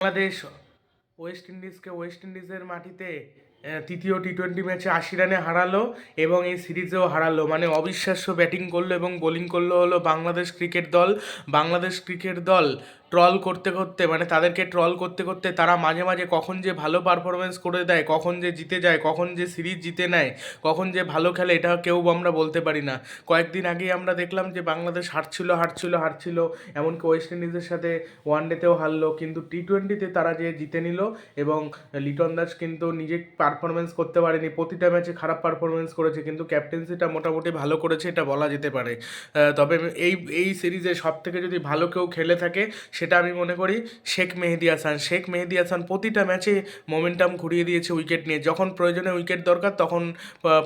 Bangladesh West ইন্ডিজকে West ইন্ডিজের মাটিতে তৃতীয় টি টোয়েন্টি ম্যাচে আশি রানে হারালো এবং এই সিরিজেও হারালো। মানে অবিশ্বাস্য ব্যাটিং করল এবং বোলিং করল হলো বাংলাদেশ ক্রিকেট দল। বাংলাদেশ ক্রিকেট দল ট্রল করতে করতে মানে তাদেরকে ট্রল করতে করতে তারা মাঝে মাঝে কখন যে ভালো পারফরমেন্স করে দেয়, কখন যে জিতে যায়, কখন যে সিরিজ জিতে নেয়, কখন যে ভালো খেলে, এটা কেউ আমরা বলতে পারি না। কয়েকদিন আগেই আমরা দেখলাম যে বাংলাদেশ হারছিল হারছিল হারছিল, এমনকি ওয়েস্ট ইন্ডিজের সাথে ওয়ান ডেতেও হারলো, কিন্তু টি টোয়েন্টিতে তারা যে জিতে নিল এবং লিটন দাস কিন্তু নিজে পারফরমেন্স করতে পারেনি, প্রতিটা ম্যাচে খারাপ পারফরমেন্স করেছে, কিন্তু ক্যাপ্টেন্সিটা মোটামুটি ভালো করেছে, এটা বলা যেতে পারে। তবে এই এই সিরিজে সব থেকে যদি ভালো কেউ খেলে থাকে সেটা আমি মনে করি শেখ মেহেদি হাসান। শেখ মেহেদি হাসান প্রতিটা ম্যাচে মোমেন্টাম ঘুরিয়ে দিয়েছে উইকেট নিয়ে। যখন প্রয়োজনে উইকেট দরকার, তখন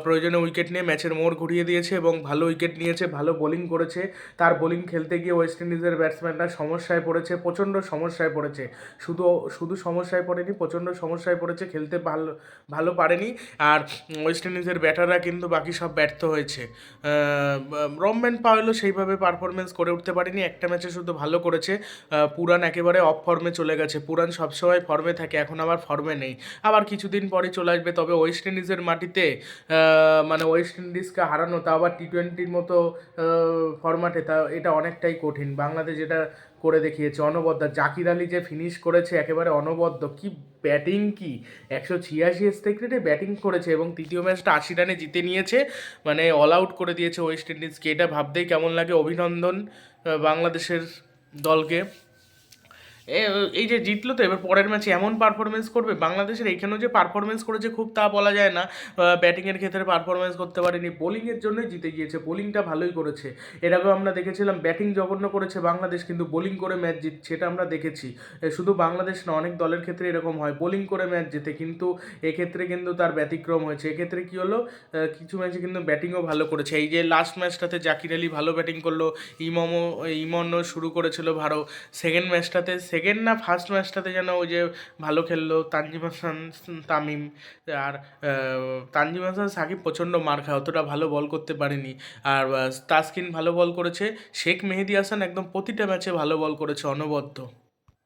প্রয়োজনে উইকেট নিয়ে ম্যাচের মোড় ঘুরিয়ে দিয়েছে এবং ভালো উইকেট নিয়েছে, ভালো বোলিং করেছে। তার বোলিং খেলতে গিয়ে ওয়েস্ট ইন্ডিজের ব্যাটসম্যানরা সমস্যায় পড়েছে, প্রচণ্ড সমস্যায় পড়েছে। শুধু শুধু সমস্যায় পড়েনি, প্রচণ্ড সমস্যায় পড়েছে, খেলতে ভালো ভালো পারেনি। আর ওয়েস্ট ইন্ডিজের ব্যাটাররা কিন্তু বাকি সব ব্যর্থ হয়েছে। রমম্যান পাওয়েলও সেইভাবে পারফরমেন্স করে উঠতে পারেনি। একটা ম্যাচে শুধু ভালো করেছে। পুরান একেবারে অফ ফর্মে চলে গেছে। পুরান সবসময় ফর্মে থাকে, এখন আবার ফর্মে নেই। আবার কিছুদিন পরে চলে আসবে, তবে ওয়েস্ট ইন্ডিজের মাটিতে মানে ওয়েস্ট ইন্ডিজকে হারানো, তা আবার টি টোয়েন্টির মতো ফরম্যাটে তা এটা অনেকটাই কঠিন। বাংলাদেশ যেটা করে দেখিয়েছে, অনবদ্য। জাকির আলী যে ফিনিশ করেছে, একেবারে অনবদ্য। কি ব্যাটিং কি? একশো ছিয়াশি স্ট্রাইক রেটে ব্যাটিং করেছে এবং তৃতীয় ম্যাচটা আশি রানে জিতে নিয়েছে। মানে অল আউট করে দিয়েছে ওয়েস্ট ইন্ডিজকে এটা ভাবতেই কেমন লাগে? অভিনন্দন বাংলাদেশের দলকে। এই যে জিতলো তো, এবার পরের ম্যাচে এমন পারফরমেন্স করবে, বাংলাদেশের এইখানেও যে পারফরমেন্স করেছে খুব তা বলা যায় না। ব্যাটিংয়ের ক্ষেত্রে পারফরমেন্স করতে পারেনি। বোলিংয়ের জন্যই জিতে গিয়েছে বোলিংটা ভালোই করেছে। এর আগেও আমরা দেখেছিলাম ব্যাটিং জঘন্য করেছে বাংলাদেশ, কিন্তু বোলিং করে ম্যাচ জিতছে এটা আমরা দেখেছি। শুধু বাংলাদেশ না, অনেক দলের ক্ষেত্রে এরকম হয় বোলিং করে ম্যাচ জেতে, কিন্তু এক্ষেত্রে কিন্তু তার ব্যতিক্রম হয়েছে। এক্ষেত্রে কী হলো? কিছু ম্যাচে কিন্তু ব্যাটিংও ভালো করেছে। এই যে লাস্ট ম্যাচটাতে জাকির আলী ভালো ব্যাটিং করল ইমমও ইমনও শুরু করেছিল ভারত। সেকেন্ড ম্যাচটাতে সেকেন্ড না ফার্স্ট ম্যাচটাতে যেন ওই যে ভালো খেললো তানজিম হাসান, তামিম আর তানজিম হাসান, সাকিব প্রচণ্ড মার খায়, অতটা ভালো বল করতে পারেনি। আর তাসকিন ভালো বল করেছে, শেখ মেহেদি হাসান একদম প্রতিটা ম্যাচে ভালো বল করেছে, অনবদ্য।